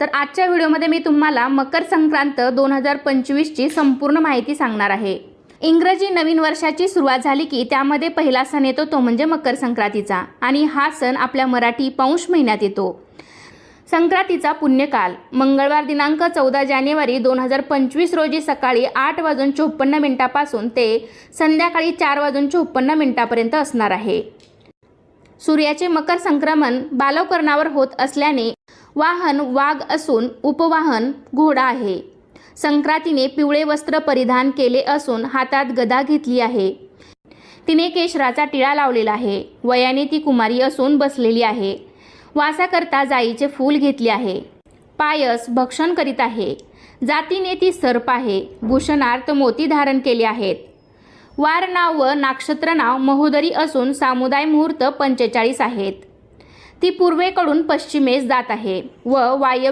तर आजच्या व्हिडिओमध्ये मी तुम्हाला मकर संक्रांत दोन हजार पंचवीसची संपूर्ण माहिती सांगणार आहे. इंग्रजी नवीन वर्षाची सुरुवात झाली की त्यामध्ये पहिला सण येतो तो म्हणजे मकर संक्रांतीचा. आणि हा सण आपल्या मराठी पौष महिन्यात येतो. संक्रांतीचा पुण्यकाल. मंगळवार दिनांक चौदा जानेवारी दोन हजार पंचवीस रोजी सकाळी आठ वाजून चोपन्न मिनिटापासून ते संध्याकाळी चार वाजून चोपन्न मिनिटापर्यंत असणार आहे. सूर्याचे मकर संक्रमण बालवकरणावर होत असल्याने वाहन वाघ असून उपवाहन घोडा आहे. संक्रांतीने पिवळे वस्त्र परिधान केले असून हातात गदा घेतली आहे. तिने केशराचा टिळा लावलेला आहे. वयाने ती कुमारी असून बसलेली आहे. वासाकरता जाईचे फूल घेतले आहे. पायस भक्षण करीत आहे. जातीने ती सर्प आहे. भूषणार्थ मोती धारण केले आहेत. वार नाव व नाक्षत्र नाव महोदरी असून सामुदाय मुहूर्त पंचेचाळीस आहेत. ती पूर्वेकडून पश्चिमेस जात आहे व वायव्य